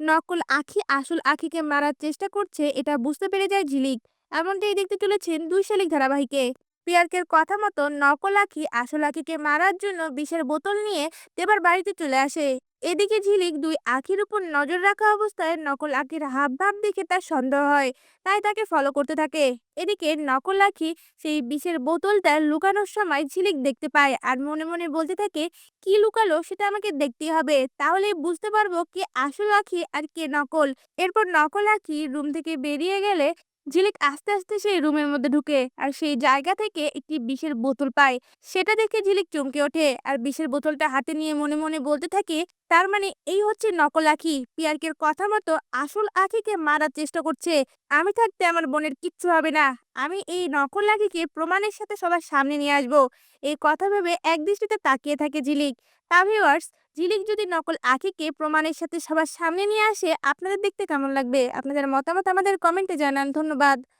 নকল আখি আসল আখিকে মারার চেষ্টা করছে, এটা বুঝতে পেরে যায় ঝিলিক। এমনটাই দেখতে চলেছেন দুই শালিক ধারাবাহিকে। পিয়ারকের কথা মতো নকল আখি আসল আখিকে মারার জন্য বিষের বোতল নিয়ে দেবার বাড়িতে চলে আসে। এদিকে ঝিলিক দুই আখির উপর নজর রাখা অবস্থায় নকল আখির হাব ভাব দেখে তার সন্দেহ হয়, তাই তাকে ফলো করতে থাকে। এদিকে নকল আখি সেই বিষের বোতলটা লুকানোর সময় ঝিলিক দেখতে পায় আর মনে মনে বলতে থাকে, কি লুকালো সেটা আমাকে দেখতেই হবে। তাহলেই বুঝতে পারব কে আসল আখি আর কে নকল। এরপর নকল আখি রুম থেকে বেরিয়ে গেলে ঝিলিক আস্তে আস্তে সেই রুমের মধ্যে ঢুকে আর সেই জায়গা থেকে একটি বিষের বোতল পায়। সেটা দেখে ঝিলিক চমকে ওঠে আর বিষের বোতলটা হাতে নিয়ে মনে মনে বলতে থাকে, তার মানে এই হচ্ছে নকল আখি। পিয়ারকের কথা মতো আসল আখিকে মারার চেষ্টা করছে। আমি থাকতে আমার বোনের কিচ্ছু হবে না। আমি এই নকল আখিকে প্রমাণের সাথে সবার সামনে নিয়ে আসব। এই কথা ভেবে একদৃষ্টিতে তাকিয়ে থাকে ঝিলিক। তা ভিউয়ার্স ঝিলিক যদি নকল আখিকে প্রমাণের সাথে সবার সামনে নিয়ে আসে, আপনাদের দেখতে কেমন লাগবে? আপনাদের মতামত আমাদের কমেন্টে জানান। ধন্যবাদ।